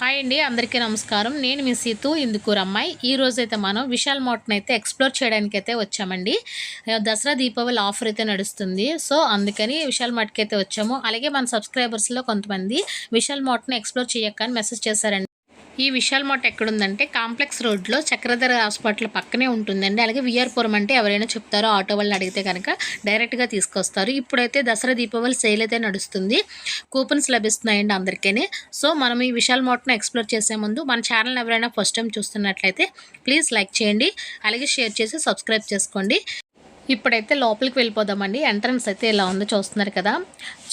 Hi అండి అందరికీ నమస్కారం. నేను మీ సీతు ఇందుకూరు అమ్మాయి ఈ రోజు అయితే మనం విశాల్ మార్ట్ని అయితే ఎక్స్ప్లోర్ చేయడానికి అయితే వచ్చామండి దసరా దీపావళి ఆఫర్ అయితే నడుస్తుంది. సో అందుకని విశాల్ మార్ట్కి అయితే వచ్చాము. అలాగే మన సబ్స్క్రైబర్స్లో కొంతమంది విశాల్ మార్ట్ని ఎక్స్ప్లోర్ చేయక మెసేజ్ చేశారండి. ఈ విశాల్ మార్ట్ ఎక్కడుందంటే కాంప్లెక్స్ రోడ్లో చక్రధర హాస్పిటల్ పక్కనే ఉంటుందండి. అలాగే విఆర్పురం అంటే ఎవరైనా చెప్తారో ఆటో వాళ్ళని అడిగితే కనుక డైరెక్ట్గా తీసుకొస్తారు. ఇప్పుడైతే దసరా దీపావళి సేల్ అయితే నడుస్తుంది. కూపన్స్ లభిస్తున్నాయండి అందరికీ సో మనం ఈ విశాల్ మార్ట్ను ఎక్స్ప్లోర్ చేసే ముందు మన ఛానల్ ఎవరైనా ఫస్ట్ టైం చూస్తున్నట్లయితే ప్లీజ్ లైక్ చేయండి. అలాగే షేర్ చేసి సబ్స్క్రైబ్ చేసుకోండి. ఇప్పుడైతే లోపలికి వెళ్ళిపోదామండి. ఎంట్రన్స్ అయితే ఇలా ఉందో చూస్తున్నారు కదా.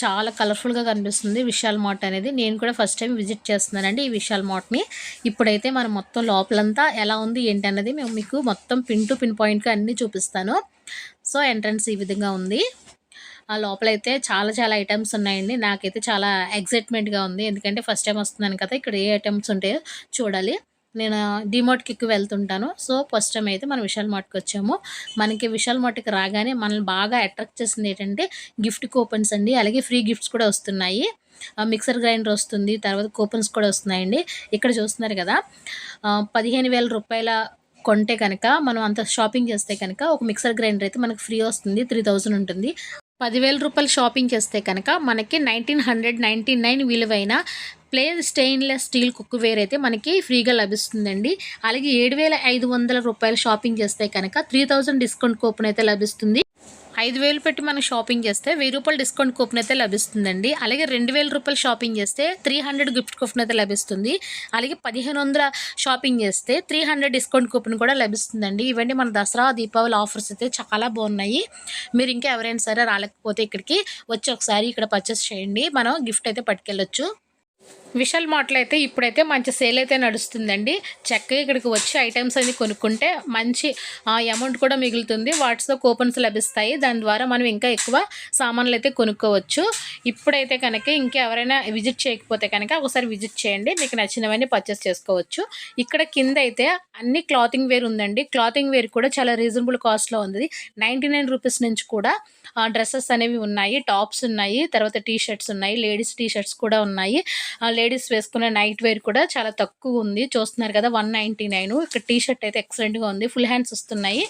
చాలా కలర్ఫుల్గా కనిపిస్తుంది విశాల్ మార్ట్ అనేది. నేను కూడా ఫస్ట్ టైం విజిట్ చేస్తున్నానండి ఈ విశాల్ మార్ట్ని ఇప్పుడైతే మనం మొత్తం లోపలంతా ఎలా ఉంది ఏంటి అన్నది మేము మీకు మొత్తం పిన్ టు పిన్ పాయింట్గా అన్నీ చూపిస్తాను. సో ఎంట్రన్స్ ఈ విధంగా ఉంది. ఆ లోపలైతే చాలా చాలా ఐటమ్స్ ఉన్నాయండి. నాకైతే చాలా ఎగ్జైట్మెంట్గా ఉంది. ఎందుకంటే ఫస్ట్ టైం వస్తున్నాను కదా ఇక్కడ ఏ ఐటమ్స్ ఉంటాయో చూడాలి. నేను డిమోట్కి ఎక్కువ వెళ్తుంటాను. సో ఫస్ట్ టైం అయితే మనం విశాల్ మార్ట్కి వచ్చాము. మనకి విశాల్ మార్ట్కి రాగానే మనల్ని బాగా అట్రాక్ట్ చేసింది ఏంటంటే గిఫ్ట్ కూపన్స్ అండి. అలాగే ఫ్రీ గిఫ్ట్స్ కూడా వస్తున్నాయి. ఆ మిక్సర్ గ్రైండర్ వస్తుంది. తర్వాత కూపన్స్ కూడా వస్తున్నాయండి. ఇక్కడ చూస్తున్నారు కదా పదిహేను వేల రూపాయల కొంటే కనుక మనం అంత షాపింగ్ చేస్తే కనుక ఒక మిక్సర్ గ్రైండర్ అయితే మనకు ఫ్రీ వస్తుంది. త్రీ థౌజండ్ ఉంటుంది. పదివేల రూపాయలు షాపింగ్ చేస్తే కనుక మనకి నైన్టీన్ హండ్రెడ్ నైంటీ నైన్ విలువైన ప్లేస్ స్టెయిన్లెస్ స్టీల్ కుక్వేర్ అయితే మనకి ఫ్రీగా లభిస్తుందండి. అలాగే ఏడు వేల ఐదు వందల రూపాయలు షాపింగ్ చేస్తే కనుక త్రీ థౌజండ్ డిస్కౌంట్ కూపన్ అయితే లభిస్తుంది. ఐదు వేలు పెట్టి మనం షాపింగ్ చేస్తే వెయ్యి రూపాయలు డిస్కౌంట్ కూపన్ అయితే లభిస్తుందండి. అలాగే రెండు వేల రూపాయలు షాపింగ్ చేస్తే త్రీ హండ్రెడ్ గిఫ్ట్ కూపన్ అయితే లభిస్తుంది. అలాగే పదిహేను వందల షాపింగ్ చేస్తే త్రీ హండ్రెడ్ డిస్కౌంట్ కూపన్ కూడా లభిస్తుందండి. ఇవన్నీ మన దసరా దీపావళి ఆఫర్స్ అయితే చాలా బాగున్నాయి. మీరు ఇంకా ఎవరైనా సరే రాలేకపోతే ఇక్కడికి వచ్చి ఒకసారి ఇక్కడ పర్చేస్ చేయండి. మనం గిఫ్ట్ అయితే పట్టుకెళ్ళొచ్చు. విశాల్ మార్ట్లో అయితే ఇప్పుడైతే మంచి సేల్ అయితే నడుస్తుందండి. చక్కగా ఇక్కడికి వచ్చి ఐటమ్స్ అన్ని కొనుక్కుంటే మంచి అమౌంట్ కూడా మిగులుతుంది. వాటితో కూపన్స్ లభిస్తాయి. దాని ద్వారా మనం ఇంకా ఎక్కువ సామాన్లు అయితే కొనుక్కోవచ్చు. ఇప్పుడైతే కనుక ఇంకా ఎవరైనా విజిట్ చేయకపోతే కనుక ఒకసారి విజిట్ చేయండి. మీకు నచ్చినవన్నీ పర్చేస్ చేసుకోవచ్చు. ఇక్కడ కింద అయితే అన్ని క్లాతింగ్ వేర్ ఉందండి. క్లాతింగ్ వేర్ కూడా చాలా రీజనబుల్ కాస్ట్లో ఉంది. నైంటీ నైన్ రూపీస్ నుంచి కూడా డ్రెస్సెస్ అనేవి ఉన్నాయి. టాప్స్ ఉన్నాయి. తర్వాత టీ షర్ట్స్ ఉన్నాయి. లేడీస్ టీ షర్ట్స్ కూడా ఉన్నాయి. లేడీస్ వేసుకునే నైట్ వేర్ కూడా చాలా తక్కువ ఉంది. చూస్తున్నారు కదా వన్ నైంటీ నైన్ ఇక్కడ టీ షర్ట్ అయితే ఎక్సలెంట్గా ఉంది. ఫుల్ హ్యాండ్స్ వస్తున్నాయి.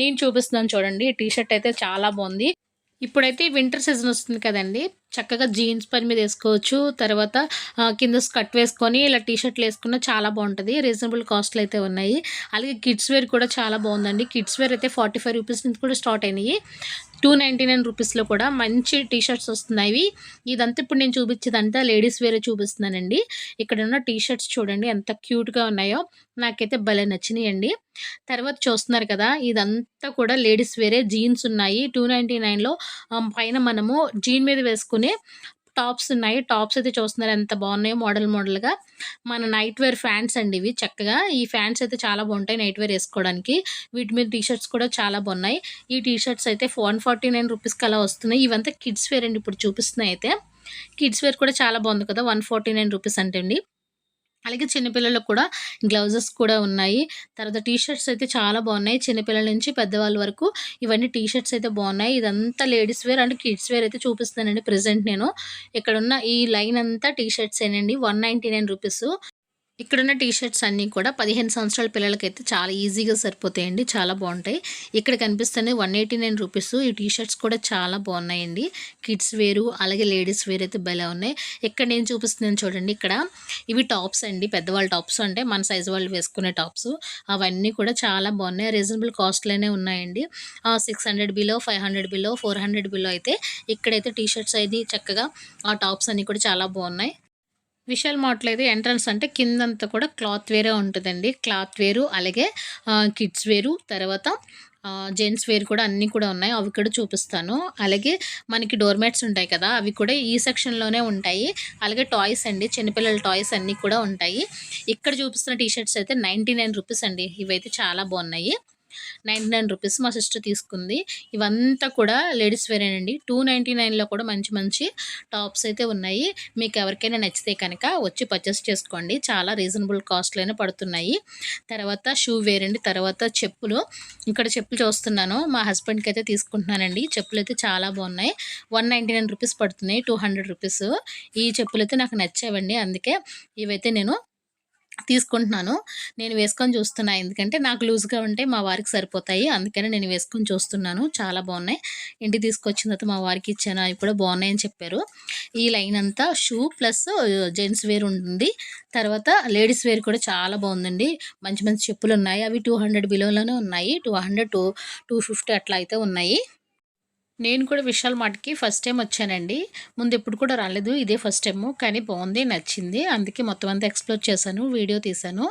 నేను చూపిస్తున్నాను చూడండి. ఈ టీ షర్ట్ అయితే చాలా బాగుంది. ఇప్పుడైతే వింటర్ సీజన్ వస్తుంది కదండి. చక్కగా జీన్స్ పని మీద వేసుకోవచ్చు. తర్వాత కింద స్కర్ట్ వేసుకొని ఇలా టీ షర్ట్లు వేసుకున్న చాలా బాగుంటుంది. రీజనబుల్ కాస్ట్లు అయితే ఉన్నాయి. అలాగే కిడ్స్ వేర్ కూడా చాలా బాగుందండి. కిడ్స్ వేర్ అయితే ఫార్టీ ఫైవ్ రూపీస్ నుంచి కూడా స్టార్ట్ అయినాయి. టూ నైంటీ నైన్ రూపీస్లో కూడా మంచి టీ షర్ట్స్ వస్తున్నాయి. ఇదంతా ఇప్పుడు నేను చూపించేదంతా లేడీస్ వేరే చూపిస్తున్నానండి. ఇక్కడ ఉన్న టీ షర్ట్స్ చూడండి ఎంత క్యూట్గా ఉన్నాయో. నాకైతే భలే నచ్చినాయండి. తర్వాత చూస్తున్నారు కదా ఇదంతా కూడా లేడీస్ వేరే జీన్స్ ఉన్నాయి. టూ నైంటీ నైన్లో పైన మనము జీన్ మీద వేసుకుని టాప్స్ ఉన్నాయి. టాప్స్ అయితే చూస్తున్నారు ఎంత బాగున్నాయో మోడల్ మోడల్గా. మన నైట్ వేర్ ఫ్యాన్స్ అండి ఇవి చక్కగా. ఈ ఫ్యాన్స్ అయితే చాలా బాగుంటాయి నైట్ వేర్ వేసుకోవడానికి. వీటి మీద టీషర్ట్స్ కూడా చాలా బాగున్నాయి. ఈ టీ షర్ట్స్ అయితే వన్ ఫార్టీ నైన్ రూపీస్కి అలా వస్తున్నాయి. ఇవంతా కిడ్స్ వేర్ అండి ఇప్పుడు చూపిస్తున్నాయి అయితే. కిడ్స్ వేర్ కూడా చాలా బాగుంది కదా వన్ ఫార్టీ నైన్ రూపీస్ అంటే అండి అలాగే చిన్నపిల్లలకు కూడా గ్లౌజెస్ కూడా ఉన్నాయి. తర్వాత టీ షర్ట్స్ అయితే చాలా బాగున్నాయి. చిన్నపిల్లల నుంచి పెద్దవాళ్ళ వరకు ఇవన్నీ టీ షర్ట్స్ అయితే బాగున్నాయి. ఇదంతా ladies wear and kids wear అయితే చూపిస్తానండి ప్రెసెంట్ నేను. ఇక్కడ ఉన్న ఈ లైన్ అంతా టీ షర్ట్స్ ఏనండి వన్ నైంటీ నైన్ రూపీస్. ఇక్కడున్న టీ షర్ట్స్ అన్నీ కూడా పదిహేను సంవత్సరాల పిల్లలకైతే చాలా ఈజీగా సరిపోతాయండి చాలా బాగుంటాయి. ఇక్కడ కనిపిస్తుంది వన్ ఎయిటీ నైన్ రూపీస్. ఈ టీ షర్ట్స్ కూడా చాలా బాగున్నాయండి. కిడ్స్ వేరు అలాగే లేడీస్ వేర్ అయితే భలే ఉన్నాయి. ఇక్కడ నేను చూపిస్తున్నాను చూడండి ఇక్కడ. ఇవి టాప్స్ అండి పెద్దవాళ్ళ టాప్స్ అంటే మన సైజ్ వాళ్ళు వేసుకునే టాప్స్. అవన్నీ కూడా చాలా బాగున్నాయి. రీజనబుల్ కాస్ట్లోనే ఉన్నాయండి. Six hundred below five hundred below four hundred below అయితే ఇక్కడైతే టీ షర్ట్స్ అయితే చక్కగా ఆ టాప్స్ అన్నీ కూడా చాలా బాగున్నాయి. విశాల్ మార్ట్లో అయితే ఎంట్రన్స్ అంటే కిందంతా కూడా క్లాత్ వేరే ఉంటుందండి. క్లాత్ వేరు అలాగే కిడ్స్ వేరు తర్వాత జెంట్స్ వేర్ కూడా అన్నీ కూడా ఉన్నాయి. అవి కూడా చూపిస్తాను. అలాగే మనకి డోర్ మ్యాట్స్ ఉంటాయి కదా అవి కూడా ఈ సెక్షన్లోనే ఉంటాయి. అలాగే టాయ్స్ అండి చిన్నపిల్లల టాయ్స్ అన్నీ కూడా ఉంటాయి. ఇక్కడ చూపిస్తున్న టీ షర్ట్స్ అయితే నైంటీ నైన్ రూపీస్ అండి. ఇవైతే చాలా బాగున్నాయి. నైంటీ నైన్ రూపీస్ మా సిస్టర్ తీసుకుంది. ఇవంతా కూడా లేడీస్ వేరేనండి టూ నైంటీ నైన్లో కూడా మంచి మంచి టాప్స్ అయితే ఉన్నాయి. మీకు ఎవరికైనా నచ్చితే కనుక వచ్చి పర్చేస్ చేసుకోండి. చాలా రీజనబుల్ కాస్ట్లోనే పడుతున్నాయి. తర్వాత షూ వేర్ అండి. తర్వాత చెప్పులు. ఇక్కడ చెప్పులు చూస్తున్నాను. మా హస్బెండ్కి అయితే తీసుకుంటున్నానండి. చెప్పులు అయితే చాలా బాగున్నాయి. వన్ నైంటీ నైన్ రూపీస్ పడుతున్నాయి. Two hundred rupees. ఈ చెప్పులు అయితే నాకు నచ్చావండి. అందుకే ఇవైతే నేను తీసుకుంటున్నాను. నేను వేసుకొని చూస్తున్నా. ఎందుకంటే నాకు లూజ్గా ఉంటే మా వారికి సరిపోతాయి. అందుకని నేను వేసుకొని చూస్తున్నాను. చాలా బాగున్నాయి. ఇంటికి తీసుకొచ్చిన తర్వాత మా వారికి ఇచ్చాను. అవి కూడా బాగున్నాయని చెప్పారు. ఈ లైన్ అంతా షూ ప్లస్ జెంట్స్ వేర్ ఉంటుంది. తర్వాత లేడీస్ వేర్ కూడా చాలా బాగుందండి. మంచి మంచి చెప్పులు ఉన్నాయి. అవి టూ హండ్రెడ్ బిలోలోనే ఉన్నాయి. Two hundred to two fifty అట్లా అయితే ఉన్నాయి. నేను కూడా విశాల్ మార్ట్కి ఫస్ట్ టైం వచ్చానండి. ముందు ఎప్పుడు కూడా రాలేదు ఇదే ఫస్ట్ టైము. కానీ బాగుంది నచ్చింది. అందుకే మొత్తం అంతా ఎక్స్ప్లోర్ చేశాను వీడియో తీశాను.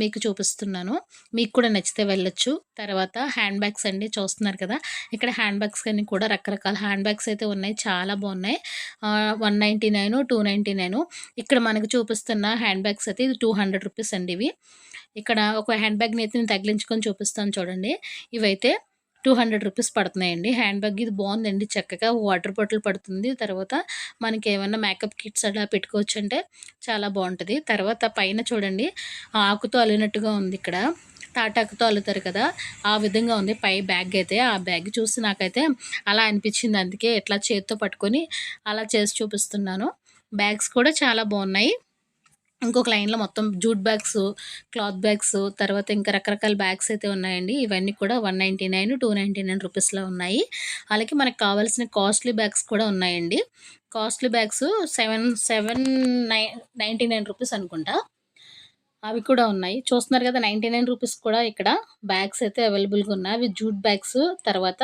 మీకు చూపిస్తున్నాను. మీకు కూడా నచ్చితే వెళ్ళొచ్చు. తర్వాత హ్యాండ్ బ్యాగ్స్ అండి చూస్తున్నారు కదా. ఇక్కడ హ్యాండ్ బ్యాగ్స్ కానీ కూడా రకరకాల హ్యాండ్ బ్యాగ్స్ అయితే ఉన్నాయి. చాలా బాగున్నాయి. One ninety nine two ninety nine. ఇక్కడ మనకు చూపిస్తున్న హ్యాండ్ బ్యాగ్స్ అయితే ఇది టూ హండ్రెడ్ రూపీస్ అండి ఇవి. ఇక్కడ ఒక హ్యాండ్ బ్యాగ్ని అయితే నేను తగిలించుకొని చూపిస్తాను చూడండి. ఇవైతే టూ హండ్రెడ్ రూపీస్ పడుతున్నాయండి. హ్యాండ్ బ్యాగ్ ఇది బాగుందండి. చక్కగా వాటర్ బాటిల్ పడుతుంది. తర్వాత మనకి ఏమన్నా మేకప్ కిట్స్ అలా పెట్టుకోవచ్చు అంటే చాలా బాగుంటుంది. తర్వాత పైన చూడండి ఆకుతో అల్లినట్టుగా ఉంది ఇక్కడ. తాటాకుతో అల్లుతారు కదా ఆ విధంగా ఉంది. పై బ్యాగ్ అయితే ఆ బ్యాగ్ చూసి నాకైతే అలా అనిపించింది. అందుకే ఇట్లా చేతితో పట్టుకొని అలా చేసి చూపిస్తున్నాను. బ్యాగ్స్ కూడా చాలా బాగున్నాయి. ఇంకొక లైన్లో మొత్తం జూట్ బ్యాగ్స్ క్లాత్ బ్యాగ్స్ తర్వాత ఇంకా రకరకాల బ్యాగ్స్ అయితే ఉన్నాయండి. ఇవన్నీ కూడా one ninety nine two ninety nine రూపీస్లో ఉన్నాయి. అలాగే మనకు కావాల్సిన కాస్ట్లీ బ్యాగ్స్ కూడా ఉన్నాయండి. కాస్ట్లీ బ్యాగ్స్ సెవెన్ సెవెన్ నై నైంటీ నైన్ రూపీస్ అనుకుంటా. అవి కూడా ఉన్నాయి. చూస్తున్నారు కదా నైంటీ నైన్ రూపీస్ కూడా ఇక్కడ బ్యాగ్స్ అయితే అవైలబుల్గా ఉన్నాయి. అవి జూట్ బ్యాగ్స్ తర్వాత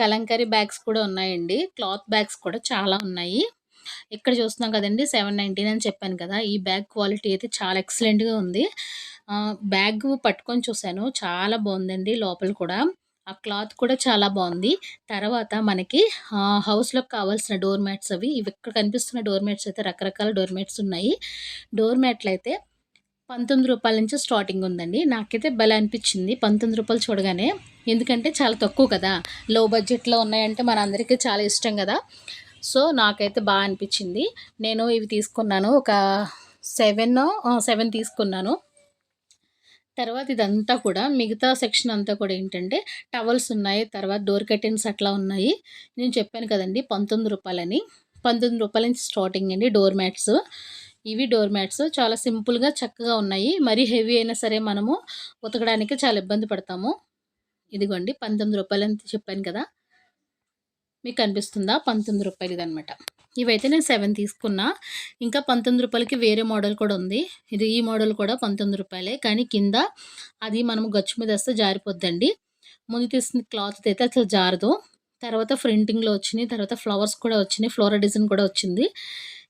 కలంకరీ బ్యాగ్స్ కూడా ఉన్నాయండి. క్లాత్ బ్యాగ్స్ కూడా చాలా ఉన్నాయి. ఇక్కడ చూస్తున్నాం కదండి? సెవెన్ నైంటీన్ అని చెప్పాను కదా ఈ బ్యాగ్ క్వాలిటీ అయితే చాలా ఎక్సలెంట్గా ఉంది. బ్యాగ్ పట్టుకొని చూశాను చాలా బాగుందండి లోపల కూడా. ఆ క్లాత్ కూడా చాలా బాగుంది. తర్వాత మనకి హౌస్లోకి కావాల్సిన డోర్ మ్యాట్స్ అవి ఇవి ఇక్కడ కనిపిస్తున్న డోర్ మ్యాట్స్ అయితే రకరకాల డోర్ మ్యాట్స్ ఉన్నాయి. డోర్ మ్యాట్లు అయితే పంతొమ్మిది రూపాయల నుంచి స్టార్టింగ్ ఉందండి. నాకైతే భలే అనిపించింది పంతొమ్మిది రూపాయలు చూడగానే. ఎందుకంటే చాలా తక్కువ కదా లో బడ్జెట్లో ఉన్నాయంటే మన అందరికీ చాలా ఇష్టం కదా. సో నాకైతే బాగా అనిపించింది. నేను ఇవి తీసుకున్నాను. ఒక సెవెన్ సెవెన్ తీసుకున్నాను. తర్వాత ఇదంతా కూడా మిగతా సెక్షన్ అంతా కూడా ఏంటంటే టవల్స్ ఉన్నాయి. తర్వాత డోర్ కర్టెన్స్ అట్లా ఉన్నాయి. నేను చెప్పాను కదండి పంతొమ్మిది రూపాయలని. పంతొమ్మిది రూపాయల నుంచి స్టార్టింగ్ అండి డోర్ మ్యాట్స్. ఇవి డోర్ మ్యాట్స్. చాలా సింపుల్గా చక్కగా ఉన్నాయి. మరీ హెవీ అయినా సరే మనము ఉతకడానికి చాలా ఇబ్బంది పడతాము. ఇదిగోండి పంతొమ్మిది రూపాయలని చెప్పాను కదా. మీకు కనిపిస్తుందా పంతొమ్మిది రూపాయలు ఇదనమాట ఇవైతే నేను సెవెన్ తీసుకున్నా. ఇంకా పంతొమ్మిది రూపాయలకి వేరే మోడల్ కూడా ఉంది. ఇది ఈ మోడల్ కూడా పంతొమ్మిది రూపాయలే. కానీ కింద అది మనం గచ్చు మీద వస్తే జారిపోద్దండి. ముందు తీసిన క్లాత్ అయితే అసలు జారదు. తర్వాత ప్రింటింగ్లో వచ్చినాయి. తర్వాత ఫ్లవర్స్ కూడా వచ్చినాయి. ఫ్లోర డిజైన్ కూడా వచ్చింది.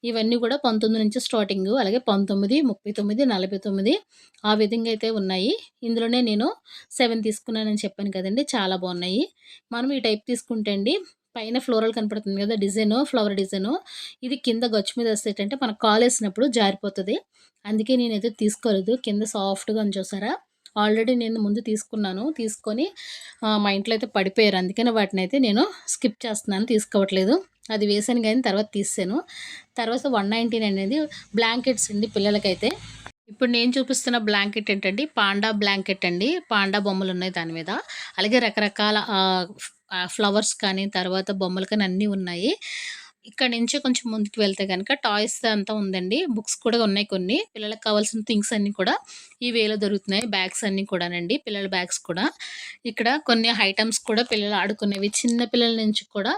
ఇవన్నీ కూడా పంతొమ్మిది నుంచి స్టార్టింగ్. అలాగే పంతొమ్మిది ముప్పై తొమ్మిది నలభై తొమ్మిది ఆ విధంగా అయితే ఉన్నాయి. ఇందులోనే నేను సెవెన్ తీసుకున్నానని చెప్పాను కదండి. చాలా బాగున్నాయి. మనం ఈ టైప్ తీసుకుంటే అండి పైన ఫ్లోరల్ కనపడుతుంది కదా డిజైన్ ఫ్లవర్ డిజైన్. ఇది కింద గచ్చు మీద వస్తేటంటే మనకు కాల్ వేసినప్పుడు జారిపోతుంది. అందుకే నేనైతే తీసుకోలేదు. కింద సాఫ్ట్గా అని చూసారా? ఆల్రెడీ నేను ముందు తీసుకున్నాను. తీసుకొని మా ఇంట్లో అయితే పడిపోయారు. అందుకని వాటిని అయితే నేను స్కిప్ చేస్తున్నాను తీసుకోవట్లేదు. అది వేసాను కానీ తర్వాత తీసాను తర్వాత వన్ నైంటీన్ అనేది బ్లాంకెట్స్ అండి పిల్లలకైతే. ఇప్పుడు నేను చూపిస్తున్న బ్లాంకెట్ ఏంటండి పాండా బ్లాంకెట్ అండి. పాండా బొమ్మలు ఉన్నాయి దాని మీద. అలాగే రకరకాల ఫ్లవర్స్ కానీ తర్వాత బొమ్మలు కానీ అన్నీ ఉన్నాయి. ఇక్కడ నుంచి కొంచెం ముందుకు వెళ్తే కనుక టాయ్స్ అంతా ఉందండి. బుక్స్ కూడా ఉన్నాయి కొన్ని. పిల్లలకు కావాల్సిన థింగ్స్ అన్నీ కూడా ఈ వేలో దొరుకుతున్నాయి. బ్యాగ్స్ అన్నీ కూడానండి పిల్లల బ్యాగ్స్ కూడా. ఇక్కడ కొన్ని ఐటమ్స్ కూడా పిల్లలు ఆడుకునేవి. చిన్న పిల్లల నుంచి కూడా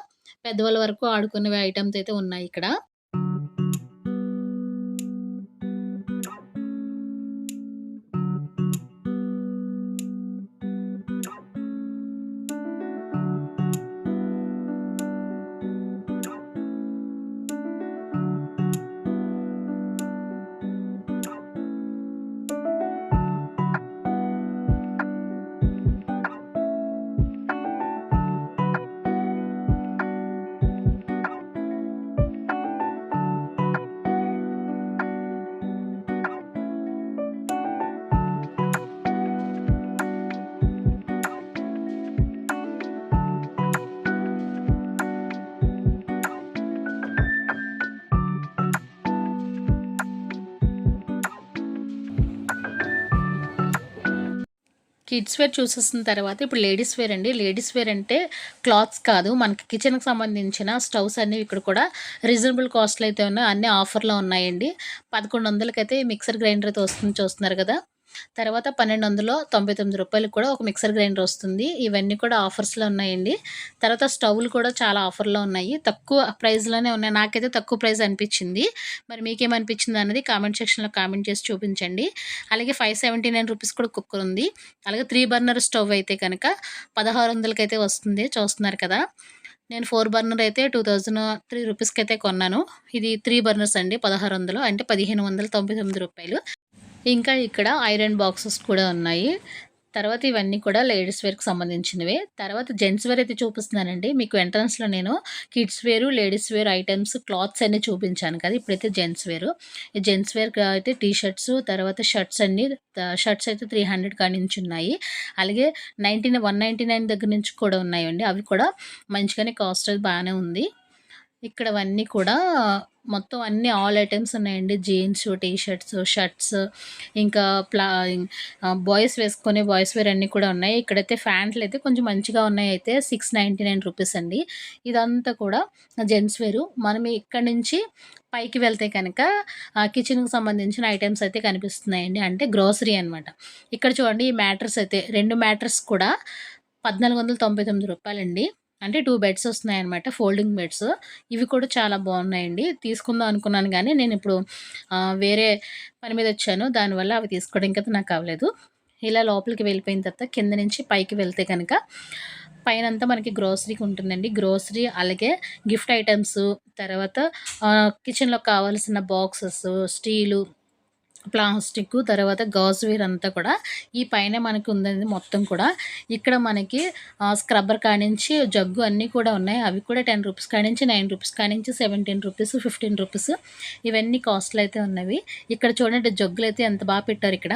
పెద్దవాళ్ళ వరకు ఆడుకునేవి ఐటమ్స్ అయితే ఉన్నాయి ఇక్కడ. కిడ్స్ వేర్ చూసేసిన తర్వాత ఇప్పుడు లేడీస్ వేర్ అండి. లేడీస్ వేర్ అంటే క్లాత్స్ కాదు. మనకి కిచెన్కి సంబంధించిన స్టవ్స్ అన్నీ ఇక్కడ కూడా రీజనబుల్ కాస్ట్లో అయితే ఉన్నాయి. అన్నీ ఆఫర్లో ఉన్నాయండి. పదకొండు వందలకైతే మిక్సర్ గ్రైండర్ అయితే వస్తుంది చూస్తున్నారు కదా. తర్వాత పన్నెండు వందలు తొంభై తొమ్మిది రూపాయలు కూడా ఒక మిక్సర్ గ్రైండర్ వస్తుంది. ఇవన్నీ కూడా ఆఫర్స్లో ఉన్నాయండి. తర్వాత స్టవ్లు కూడా చాలా ఆఫర్లో ఉన్నాయి. తక్కువ ప్రైస్లోనే ఉన్నాయి. నాకైతే తక్కువ ప్రైస్ అనిపించింది. మరి మీకేమనిపించింది అనేది కామెంట్ సెక్షన్లో కామెంట్ చేసి చూపించండి. అలాగే ఫైవ్ సెవెంటీ నైన్ రూపీస్ కూడా కుక్కర్ ఉంది. అలాగే త్రీ బర్నర్ స్టవ్ అయితే కనుక పదహారు వందలకైతే వస్తుంది. చూస్తున్నారు కదా. నేను ఫోర్ బర్నర్ అయితే టూ థౌజండ్ త్రీ రూపీస్కి అయితే కొన్నాను. ఇది త్రీ బర్నర్స్ అండి పదహారు వందలు అంటే పదిహేను వందల తొంభై తొమ్మిది రూపాయలు. ఇంకా ఇక్కడ ఐరన్ బాక్సెస్ కూడా ఉన్నాయి. తర్వాత ఇవన్నీ కూడా లేడీస్ వేర్కి సంబంధించినవే. తర్వాత జెంట్స్ వేర్ అయితే చూపిస్తున్నానండి. మీకు ఎంట్రన్స్లో నేను కిడ్స్ వేరు లేడీస్ వేర్ ఐటమ్స్ క్లాత్స్ అన్ని చూపించాను కదా ఇప్పుడైతే జెంట్స్ వేరు. జెంట్స్ వేర్ అయితే టీ షర్ట్స్ తర్వాత షర్ట్స్ అన్ని షర్ట్స్ అయితే త్రీ హండ్రెడ్ కాడి నుంచి ఉన్నాయి. అలాగే నైంటీ వన్ నైంటీ నైన్ దగ్గర నుంచి కూడా ఉన్నాయండి. అవి కూడా మంచిగానే కాస్ట్ అది బాగానే ఉంది. ఇక్కడవన్నీ కూడా మొత్తం అన్ని ఆల్ ఐటమ్స్ ఉన్నాయండి. జీన్స్ టీ షర్ట్స్ షర్ట్స్ ఇంకా ప్లా బాయ్స్ వేసుకునే బాయ్స్ వేర్ అన్నీ కూడా ఉన్నాయి. ఇక్కడైతే ఫ్యాంట్లు అయితే కొంచెం మంచిగా ఉన్నాయి. అయితే సిక్స్ నైంటీ నైన్ రూపీస్ అండి. ఇదంతా కూడా జెంట్స్ వేరు. మనం ఇక్కడ నుంచి పైకి వెళ్తే కనుక కిచెన్కి సంబంధించిన ఐటమ్స్ అయితే కనిపిస్తున్నాయండి. అంటే గ్రోసరీ అనమాట ఇక్కడ చూడండి ఈ మ్యాటర్స్ అయితే రెండు మ్యాటర్స్ కూడా పద్నాలుగు వందల తొంభై తొమ్మిది రూపాయలండి. అంటే టూ బెడ్స్ వస్తున్నాయి అనమాట ఫోల్డింగ్ బెడ్స్. ఇవి కూడా చాలా బాగున్నాయండి. తీసుకుందాం అనుకున్నాను కానీ నేను ఇప్పుడు వేరే పని మీద వచ్చాను. దానివల్ల అవి తీసుకోవడానికి అయితే నాకు అవ్వలేదు. ఇలా లోపలికి వెళ్ళిపోయిన తర్వాత కింద నుంచి పైకి వెళ్తే కనుక పైన అంతా మనకి గ్రోసరీకి ఉంటుందండి. గ్రోసరీ అలాగే గిఫ్ట్ ఐటమ్స్ తర్వాత కిచెన్లో కావాల్సిన బాక్సెస్ స్టీలు ప్లాస్టిక్ తర్వాత గాజువేర్ అంతా కూడా ఈ పైన మనకి ఉందనేది మొత్తం కూడా. ఇక్కడ మనకి స్క్రబ్బర్ కానించి జగ్గు అన్నీ కూడా ఉన్నాయి. అవి కూడా టెన్ రూపీస్ కానించి నైన్ రూపీస్ కానించి సెవెంటీన్ రూపీస్ ఫిఫ్టీన్ రూపీస్. ఇవన్నీ కాస్ట్లు అయితే ఉన్నవి. ఇక్కడ చూడండి జగ్గులు అయితే ఎంత బాగా పెట్టారు ఇక్కడ.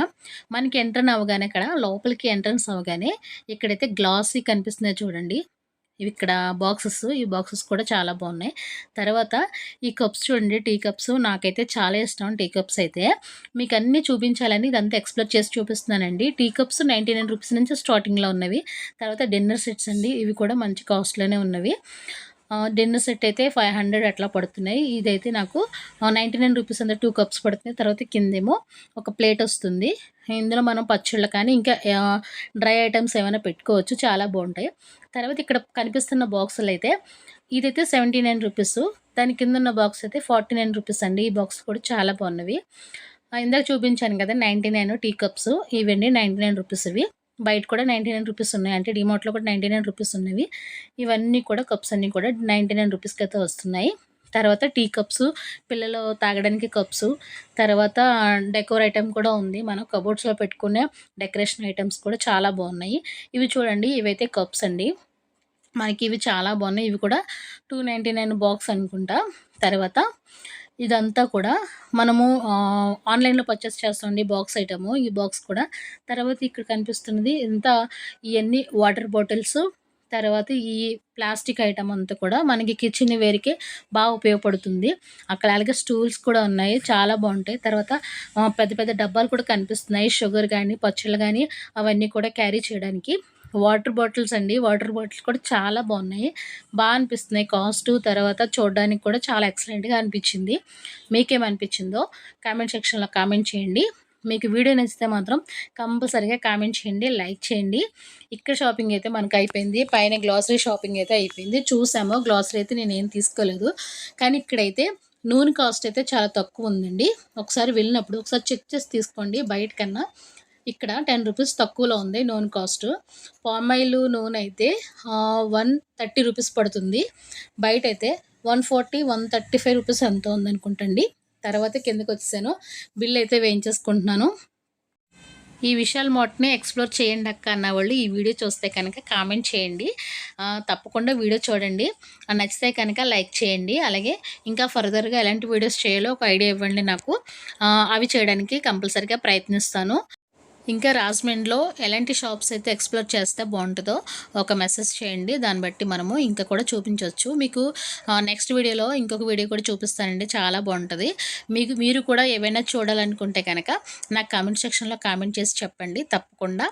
మనకి ఎంట్రన్ అవగానే ఇక్కడ లోపలికి ఎంట్రన్స్ అవగానే ఇక్కడైతే గ్లాసీ కనిపిస్తున్నాయి చూడండి. ఇవి ఇక్కడ బాక్సెస్ ఈ బాక్సెస్ కూడా చాలా బాగున్నాయి. తర్వాత ఈ కప్స్ చూడండి టీ కప్స్ నాకైతే చాలా ఇష్టం టీ కప్స్ అయితే. మీకు అన్నీ చూపించాలని ఇదంతా ఎక్స్ప్లోర్ చేసి చూపిస్తున్నానండి. Tea cups ninety nine rupees నుంచి స్టార్టింగ్లో ఉన్నవి. తర్వాత డిన్నర్ సెట్స్ అండి ఇవి కూడా మంచి కాస్ట్లోనే ఉన్నవి. డిన్నర్ సెట్ అయితే ఫైవ్ హండ్రెడ్ అట్లా పడుతున్నాయి. ఇదైతే నాకు నైంటీ నైన్ రూపీస్ అంతా టూ కప్స్ పడుతున్నాయి. తర్వాత కిందేమో ఒక ప్లేట్ వస్తుంది. ఇందులో మనం పచ్చళ్ళు కానీ ఇంకా డ్రై ఐటమ్స్ ఏమైనా పెట్టుకోవచ్చు. చాలా బాగుంటాయి. తర్వాత ఇక్కడ కనిపిస్తున్న బాక్సులు అయితే ఇదైతే సెవెంటీ నైన్ రూపీస్ దాని కింద ఉన్న బాక్స్ అయితే ఫార్టీ నైన్ రూపీస్ అండి. ఈ బాక్స్ కూడా చాలా బాగున్నవి. ఇందాక చూపించాను కదా నైంటీ నైన్ టీ కప్స్ ఇవన్నీ నైంటీ నైన్ రూపీస్ ఇవి. బయట కూడా నైంటీ నైన్ రూపీస్ ఉన్నాయి. అంటే డిమార్ట్లో కూడా నైంటీ నైన్ రూపీస్ ఉన్నవి. ఇవన్నీ కూడా కప్స్ అన్నీ కూడా నైంటీ నైన్ రూపీస్కి అయితే వస్తున్నాయి. తర్వాత టీ కప్స్ పిల్లలు తాగడానికి కప్స్. తర్వాత డెకోర్ ఐటమ్ కూడా ఉంది. మనం కబోర్డ్స్లో పెట్టుకునే డెకరేషన్ ఐటమ్స్ కూడా చాలా బాగున్నాయి. ఇవి చూడండి ఇవైతే కప్స్ అండి. మనకి ఇవి చాలా బాగున్నాయి. ఇవి కూడా టూ నైంటీ నైన్ బాక్స్ అనుకుంటా. తర్వాత ఇదంతా కూడా మనము ఆన్లైన్లో పర్చేస్ చేస్తామండి బాక్స్ ఐటము. ఈ బాక్స్ కూడా తర్వాత ఇక్కడ కనిపిస్తున్నది ఇంత ఇవన్నీ వాటర్ బాటిల్స్ తర్వాత ఈ ప్లాస్టిక్ ఐటమ్ అంతా కూడా మనకి కిచెన్ వేరుకే బాగా ఉపయోగపడుతుంది. అక్కడ అలాగే స్టూల్స్ కూడా ఉన్నాయి. చాలా బాగుంటాయి. తర్వాత పెద్ద పెద్ద డబ్బాలు కూడా కనిపిస్తున్నాయి. షుగర్ కానీ పచ్చళ్ళు కానీ అవన్నీ కూడా క్యారీ చేయడానికి. వాటర్ బాటిల్స్ అండి. వాటర్ బాటిల్స్ కూడా చాలా బాగున్నాయి. బాగా అనిపిస్తున్నాయి కాస్ట్. తర్వాత చూడడానికి కూడా చాలా ఎక్సలెంట్గా అనిపించింది. మీకేమనిపించిందో కామెంట్ సెక్షన్లో కామెంట్ చేయండి. మీకు వీడియో నచ్చితే మాత్రం కంపల్సరీగా కామెంట్ చేయండి లైక్ చేయండి. ఇక్కడ షాపింగ్ అయితే మనకు అయిపోయింది. పైన గ్లాసరీ షాపింగ్ అయితే అయిపోయింది. చూసాము గ్లాసరీ అయితే నేను ఏం తీసుకోలేదు. కానీ ఇక్కడైతే నూనె కాస్ట్ అయితే చాలా తక్కువ ఉందండి. ఒకసారి వెళ్ళినప్పుడు ఒకసారి చెక్ చేసి తీసుకోండి బయట కన్నా ఇక్కడ టెన్ రూపీస్ తక్కువలో ఉంది నూనె కాస్ట్. పామాయిల్ నూనె అయితే వన్ థర్టీ రూపీస్ పడుతుంది. బయట అయితే one forty one thirty five rupees ఎంత ఉందనుకుంటండి. తర్వాత కిందకి వచ్చేసాను బిల్ అయితే వేయించేసుకుంటున్నాను. ఈ విషయాలు మొట్టనే ఎక్స్ప్లోర్ చేయండి అక్క అన్న వాళ్ళు. ఈ వీడియో చూస్తే కనుక కామెంట్ చేయండి. తప్పకుండా వీడియో చూడండి. నచ్చితే కనుక లైక్ చేయండి. అలాగే ఇంకా ఫర్దర్గా ఎలాంటి వీడియోస్ చేయాలో ఒక ఐడియా ఇవ్వండి నాకు. అవి చేయడానికి కంపల్సరీగా ప్రయత్నిస్తాను. ఇంకా రాజమండ్రిలో ఎలాంటి షాప్స్ అయితే ఎక్స్ప్లోర్ చేస్తే బాగుంటుందో ఒక మెసేజ్ చేయండి. దాన్ని బట్టి మనము ఇంకా కూడా చూపించవచ్చు మీకు నెక్స్ట్ వీడియోలో ఇంకొక వీడియో కూడా చూపిస్తానండి. చాలా బాగుంటుంది. మీకు మీరు కూడా ఏవైనా చూడాలనుకుంటే కనుక నాకు కామెంట్ సెక్షన్లో కామెంట్ చేసి చెప్పండి. తప్పకుండా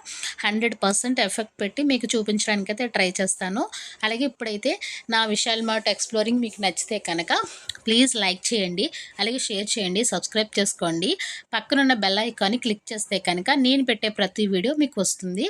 హండ్రెడ్ పర్సెంట్ ఎఫెక్ట్ పెట్టి మీకు చూపించడానికి అయితే ట్రై చేస్తాను. అలాగే ఇప్పుడైతే నా విశాల్ మార్ట్ ఎక్స్ప్లోరింగ్ మీకు నచ్చితే కనుక ప్లీజ్ లైక్ చేయండి. అలాగే షేర్ చేయండి. సబ్స్క్రైబ్ చేసుకోండి. పక్కనున్న బెల్ ఐకాన్ని క్లిక్ చేస్తే కనుక నేను పెట్టే ప్రతి వీడియో మీకు వస్తుంది.